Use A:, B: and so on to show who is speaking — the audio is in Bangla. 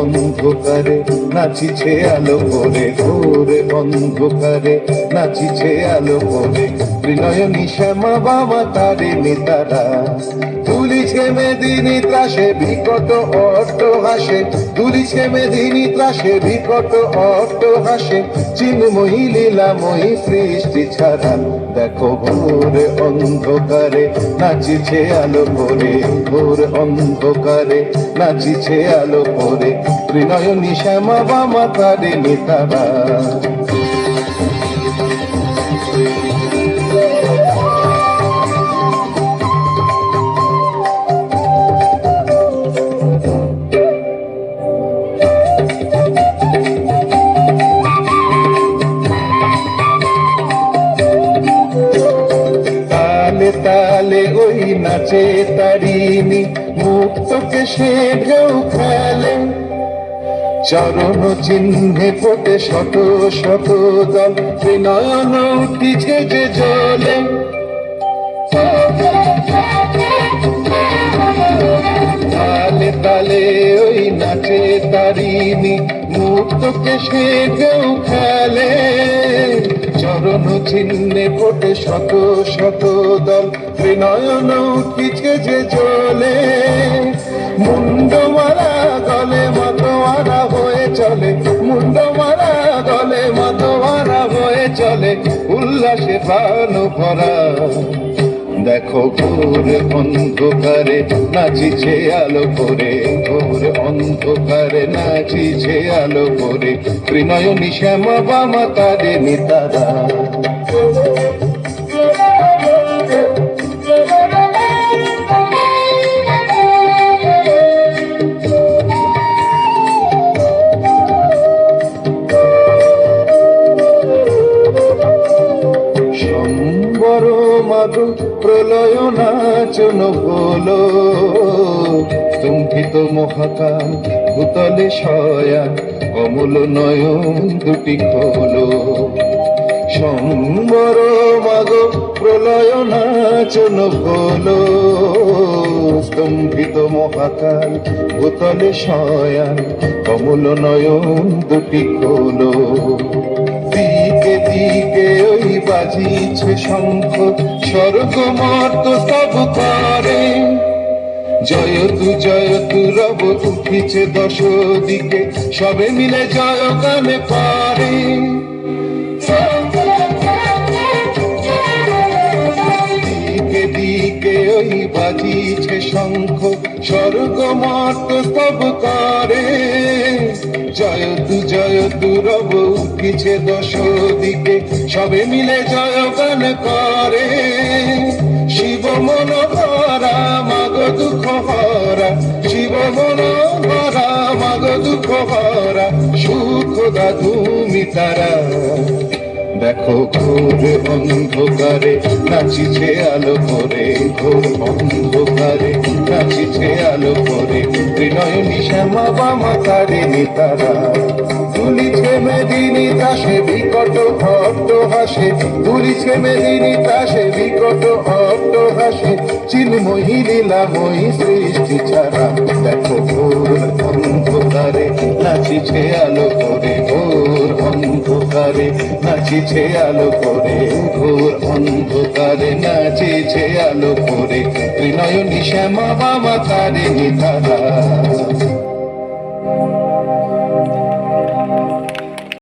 A: অন্ধকারে নাচিছে আলো করে ঘোরে অন্ধকারে নাচিছে আলো করে ত্রিনয়নী শ্যামা বাবা তারে নেতারা। তুলিছে মেদিনী ত্রাসে বিকট অট্ট হাসে। তুলিছে মেদিনী ত্রাসে বিকট অট্ট হাসে। চিন্ময়ী লীলাময়ী সৃষ্টি ছাড়া, দেখো ঘোরে অন্ধকারে, নাচিছে আলো করে ঘোর অন্ধকারে, নাচিছে আলো করে। ত্রিনয়নী শ্যামা বামা তারে নেতারা। তালে ওই নাচে তারিনি মুক্তকে সে ঢেউ খেলে চরণ চিহ্নে ফোটে শত শত দল, ত্রিনয়ন উঠিছে যে জলে। তালে তালে ওই নাচে তারিনি মুক্তকে সে ঢেউ খেলে। চরণ চিহ্নে ফোটে শত শত দল। ত্রিনয়ন উঠিছে যে জলে মুন্ড মারা গলে মাতোয়ারা হয়ে চলে। মুন্ড মারা গলে মাতোয়ারা হয়ে চলে। উল্লাসে প্রাণ ভরা। দেখো ঘোর অন্ধকারে নাচিছে আলো করে, ঘোর অন্ধকারে নাচিছে আলো করে। ত্রিনয়নী শ্যামা বামা তারে নেতারা। প্রলয় নাচন হলো স্তম্ভিত মহাকাল, ভূতলে শয়ান কমল নয়ন দুটি খোলো। সম্বর মাগ, প্রলয় নাচন হলো স্তম্ভিত মহাকাল, ভূতলে শয়ান কমল নয়ন দুটি খোলো। দিকে দিকে বাজিছে শঙ্খ, স্বর্গ, মর্ত সব করে জয়তু জয়তু রব উঠিছে দশ দিকে সবে মিলে জয় গানে পারে। দিকে দিকে ওই বাজিছে শঙ্খ, স্বর্গ, মর্ত সব করে জয়তু জয় রব উঠিছে দশ দিকে সবে মিলে জয় গান করে। শিব মন ভরা মাগ দুঃখ ভরা শিব মন ভরা মাগ দুঃখ ভরা সুখ দা তুমি তারা। দেখো ঘোর অন্ধকারে, নাচিছে আলো করে ঘোর অন্ধকারে, নাচিছে আলো করে ত্রিনয়নী শ্যামা বামা তারে নেতারা। তুলিছে মেদিনী তাসে, বিকট অট্ট হাসে। তুলিছে মেদিনী তাসে, বিকট অট্ট হাসে। চিন্ময়ী লীলাময়ী সৃষ্টি ছাড়া। দেখো ঘোর অন্ধকারে, নাচিছে আলো করে ঘোর নাচিছে আলো করে ঘোর অন্ধকারে নাচিছে আলো করে ত্রিনয়নী শ্যামা বাবা তারে। নিধারা